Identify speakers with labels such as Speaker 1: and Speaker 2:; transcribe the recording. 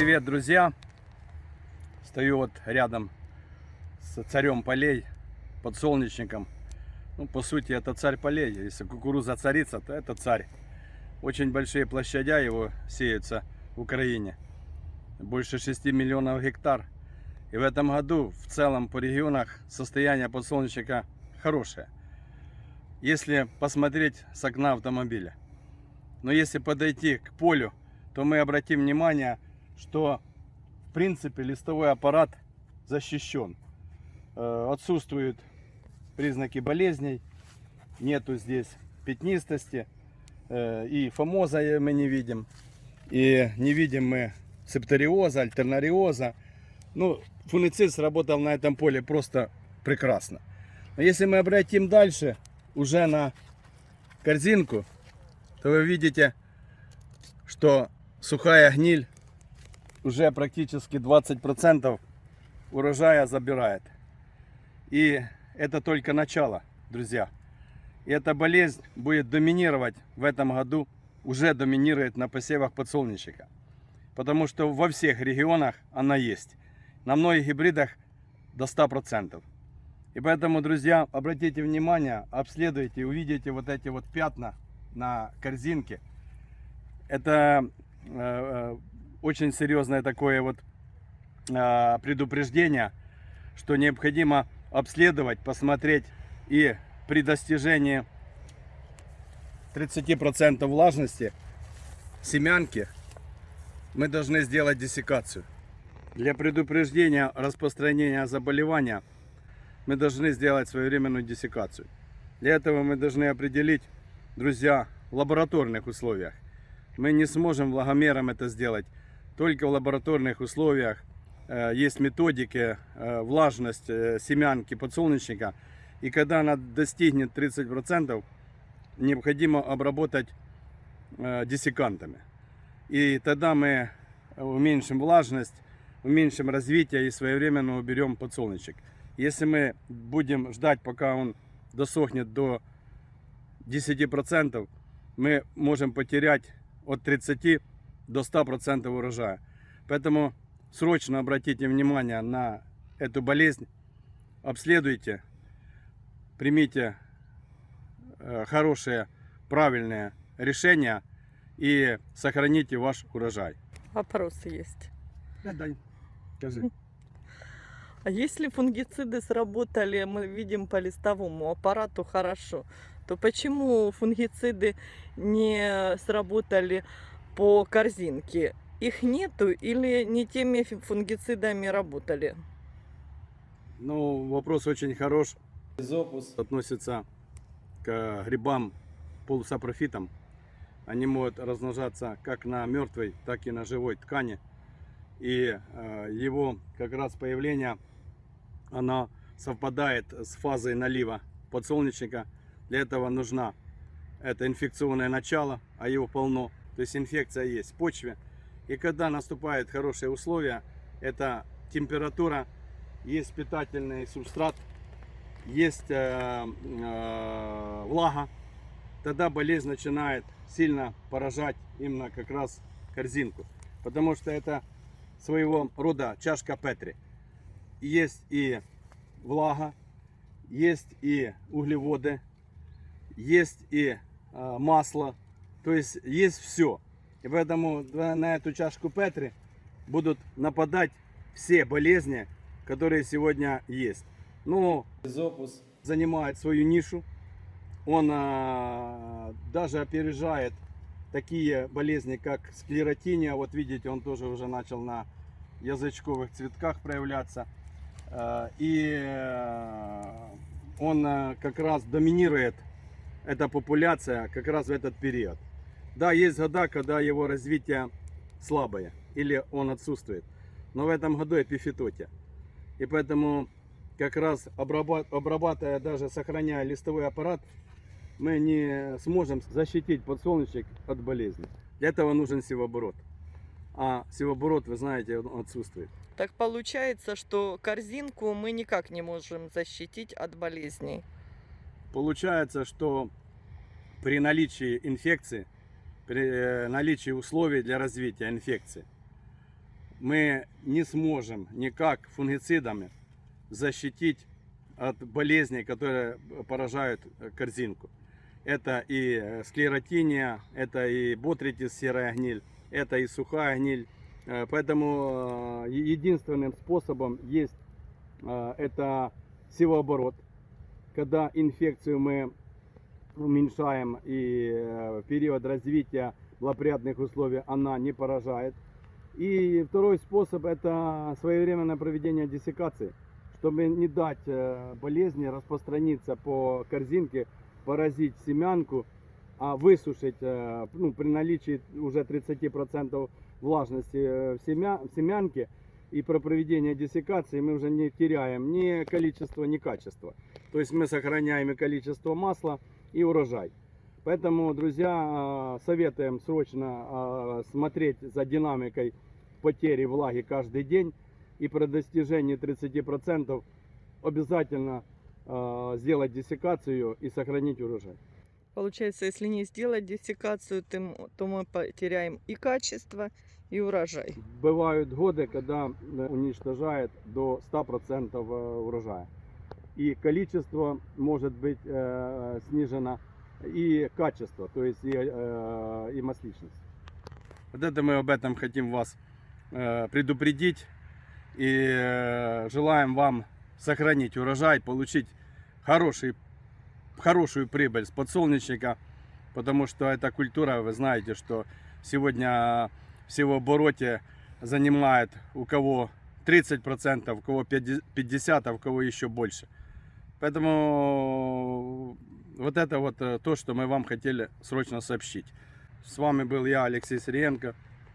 Speaker 1: Привет, друзья! Стою вот рядом с царем полей, подсолнечником. Ну, по сути, это царь полей. Если кукуруза царица, то это царь. Очень большие площадя его сеются в Украине. Больше 6 миллионов гектар. И в этом году в целом по регионах состояние подсолнечника хорошее. Если посмотреть с окна автомобиля. Но если подойти к полю, то мы обратим внимание, что в принципе листовой аппарат защищен. Э, Отсутствуют признаки болезней, нету здесь пятнистости, э, и фомоза мы не видим, и не видим мы септориоза, альтернариоза. Ну, фунгицид сработал на этом поле просто прекрасно. Но если мы обратим дальше, уже на корзинку, то вы видите, что сухая гниль уже практически 20% урожая забирает. И это только начало, друзья. И эта болезнь будет доминировать в этом году, уже доминирует на посевах подсолнечника. Потому что во всех регионах она есть. На многих гибридах до 100%. И поэтому, друзья, обратите внимание, обследуйте, увидите вот эти вот пятна на корзинке. Это э, э, очень серьезное такое вот э, предупреждение, что необходимо обследовать, посмотреть и при достижении 30% влажности семянки мы должны сделать диссекацию. Для предупреждения распространения заболевания мы должны сделать своевременную диссекацию. Для этого мы должны определить, друзья, в лабораторных условиях. Мы не сможем влагомером это сделать. Только в лабораторных условиях э, есть методики, э, влажность э, семянки подсолнечника. И когда она достигнет 30%, необходимо обработать диссекантами. И тогда мы уменьшим влажность, уменьшим развитие и своевременно уберем подсолнечник. Если мы будем ждать, пока он досохнет до 10%, мы можем потерять от 30 до 100% урожая. Поэтому срочно обратите внимание на эту болезнь, обследуйте, примите э, хорошие, правильные решения и сохраните ваш урожай.
Speaker 2: Вопросы есть.
Speaker 1: Да, дай, скажи.
Speaker 2: А если фунгициды сработали, мы видим по листовому аппарату хорошо, то почему фунгициды не сработали по корзинке? Их нету или не теми фунгицидами работали?
Speaker 1: Ну, вопрос очень хорош. Изопус относится к грибам полусапрофитам. Они могут размножаться как на мертвой, так и на живой ткани. И э, его как раз появление, оно совпадает с фазой налива подсолнечника. Для этого нужна это инфекционное начало, а его полно. То есть инфекция есть в почве. И когда наступают хорошие условия, это температура, есть питательный субстрат, есть э, э, влага, тогда болезнь начинает сильно поражать именно как раз корзинку. Потому что это своего рода чашка Петри. Есть и влага, есть и углеводы, есть и э, масло, то есть есть все. И поэтому на эту чашку Петри будут нападать все болезни, которые сегодня есть. Но Изопус занимает свою нишу. Он а, даже опережает такие болезни, как склеротиния. Вот видите, он тоже уже начал на язычковых цветках проявляться. А, И э, он а, как раз доминирует, эта популяция, как раз в этот период. Да, есть года, когда его развитие слабое или он отсутствует. Но в этом году эпифитотия. И поэтому как раз обраба- обрабатывая, даже сохраняя листовой аппарат, мы не сможем защитить подсолнечник от болезни. Для этого нужен севооборот. А севооборот, вы знаете, он отсутствует.
Speaker 2: Так получается, что корзинку мы никак не можем защитить от болезней.
Speaker 1: Получается, что при наличии инфекции, при э, наличии условий для развития инфекции, мы не сможем никак фунгицидами защитить от болезней, которые поражают э, корзинку. Это и э, склеротиния, это и ботритис серая гниль, это и сухая гниль. Поэтому единственным способом есть это севооборот, когда инфекцию мы уменьшаем и э, период развития благоприятных условий она не поражает. И второй способ это своевременное проведение диссекации, чтобы не дать э, болезни распространиться по корзинке, поразить семянку, а высушить э, ну, при наличии уже 30% влажности в, семя, в семянке. И при проведении диссекации мы уже не теряем ни количество, ни качество. То есть мы сохраняем и количество масла, и урожай. Поэтому, друзья, э, советуем срочно э, смотреть за динамикой потери влаги каждый день. И при достижении 30% обязательно э, сделать диссекацию и сохранить урожай.
Speaker 2: Получается, если не сделать диссекацию, то мы потеряем и качество, и урожай.
Speaker 1: Бывают годы, когда уничтожает до 100% урожая. И количество может быть э, снижено, и качество, то есть и, э, и масличность. Вот это мы об этом хотим вас э, предупредить. И э, желаем вам сохранить урожай, получить хороший, хорошую прибыль с подсолнечника. Потому что эта культура, вы знаете, что сегодня в севообороте занимает у кого 30%, у кого 50%, а у кого еще больше. Поэтому вот это вот э, то, что мы вам хотели срочно сообщить. С вами был я, Алексей Сириенко.